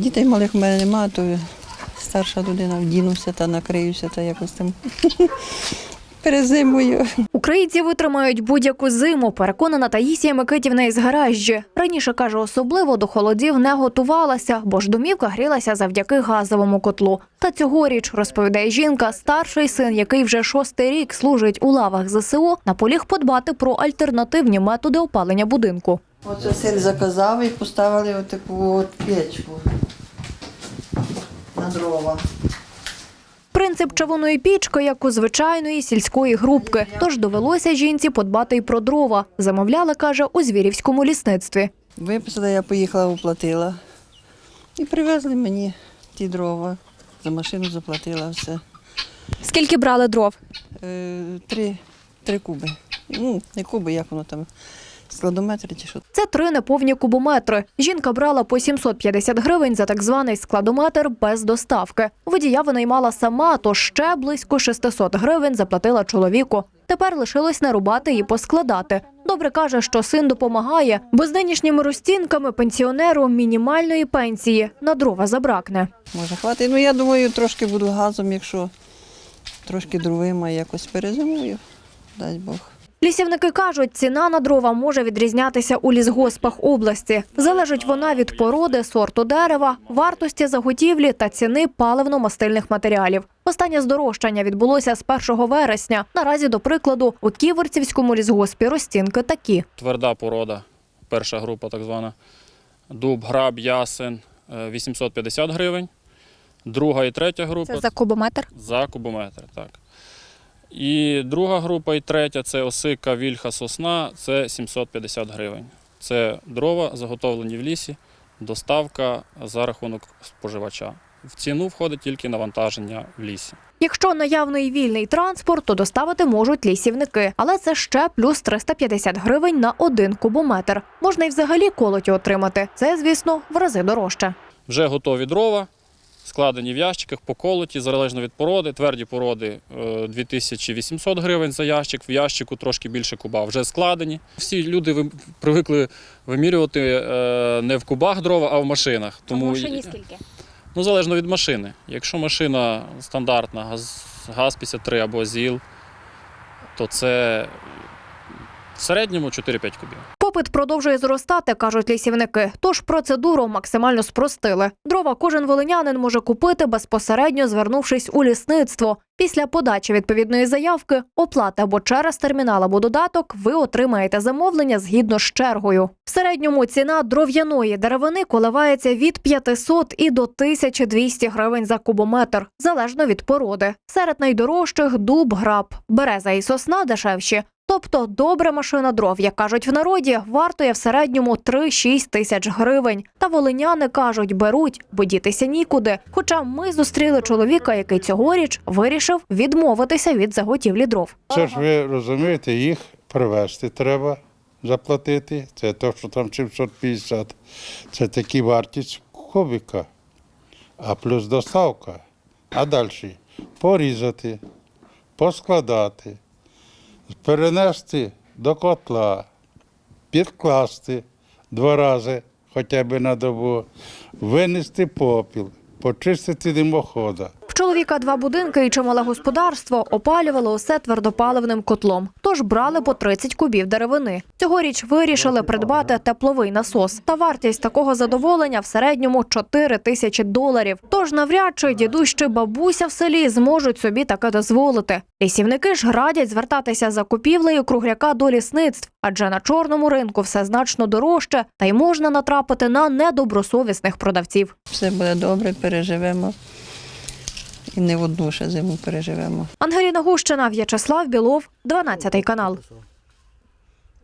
Дітей малих в мене немає, то старша людина вдінуся та накриюся та якось там перезимую. Українці витримають будь-яку зиму, переконана Таїсія Микитівна із гаражі. Раніше каже, особливо до холодів не готувалася, бо ж домівка грілася завдяки газовому котлу. Та цьогоріч, розповідає жінка, старший син, який вже шостий рік служить у лавах ЗСУ, наполіг подбати про альтернативні методи опалення будинку. Оце син заказав і поставили отаку от печку на дрова. Принцип чавунної пічки, як у звичайної сільської грубки. Тож довелося жінці подбати й про дрова. Замовляли, каже, у звірівському лісництві. Виписала, я поїхала, оплатила. І привезли мені ті дрова. За машину заплатила все. Скільки брали дров? Е, три, три куби. Ну, не куби, як воно там, складометри чи що. Це три неповні кубометри. Жінка брала по 750 гривень за так званий складометр без доставки. Водія винаймала сама, то ще близько 600 гривень заплатила чоловіку. Тепер лишилось нарубати і поскладати. Добре каже, що син допомагає, бо з нинішніми розцінками пенсіонеру мінімальної пенсії на дрова забракне. Може хватить. Ну я думаю, трошки буду газом, якщо трошки дровима якось перезимую. Дай Бог. Лісівники кажуть, ціна на дрова може відрізнятися у лісгоспах області. Залежить вона від породи, сорту дерева, вартості заготівлі та ціни паливно-мастильних матеріалів. Останнє здорожчання відбулося з 1 вересня. Наразі, до прикладу, у Ківерцівському лісгоспі розцінки такі. Тверда порода, перша група так звана. Дуб, граб, ясен е, 850 гривень. Друга і третя група за кубометр. за кубометр. Так. І друга група і третя це осика, вільха, сосна, це 750 гривень. Це дрова, заготовлені в лісі, доставка за рахунок споживача. В ціну входить тільки навантаження в лісі. Якщо наявний вільний транспорт, то доставити можуть лісівники, але це ще плюс 350 гривень на один кубометр. Можна й взагалі колоті отримати. Це, звісно, в рази дорожче. Вже готові дрова, складені в ящиках, поколоті, залежно від породи. Тверді породи е, 2800 гривень за ящик, в ящику трошки більше куба вже складені. Всі люди привикли вимірювати е, не в кубах дрова, а в машинах. Тому скільки? ну, залежно від машини. Якщо машина стандартна, газ, ГАЗ-53 або ЗІЛ, то це в середньому 4-5 кубів. Попит продовжує зростати, кажуть лісівники. Тож процедуру максимально спростили. Дрова кожен волинянин може купити безпосередньо звернувшись у лісництво. Після подачі відповідної заявки, оплати або через термінал або додаток, ви отримаєте замовлення згідно з чергою. В середньому ціна дров'яної деревини коливається від 500 і до 1200 гривень за кубометр, залежно від породи. Серед найдорожчих дуб, граб, береза і сосна дешевші. Тобто добра машина дров, як кажуть в народі, вартує в середньому 3-6 тисяч гривень. Та волиняни кажуть, беруть, бо дітися нікуди. Хоча ми зустріли чоловіка, який цьогоріч вирішив відмовитися від заготівлі дров. Це ж ви розумієте, їх привезти треба заплатити. Це то, що там 750. Це такі вартість кубика, а плюс доставка. А далі порізати, поскладати, перенести до котла, підкласти два рази хоча б на добу, винести попіл, почистити димохода. Чоловіка два будинки і чимале господарство опалювали усе твердопаливним котлом. Тож брали по 30 кубів деревини. Цьогоріч вирішили придбати тепловий насос. Та вартість такого задоволення в середньому 4 тисячі доларів. Тож навряд чи дідусь чи бабуся в селі зможуть собі таке дозволити. Лісівники ж радять звертатися за купівлею кругляка до лісництв, адже на чорному ринку все значно дорожче, та й можна натрапити на недобросовісних продавців. Все буде добре, переживемо. І не одну ще зиму переживемо. Ангеліна Гущина, В'ячеслав Білов, 12 канал.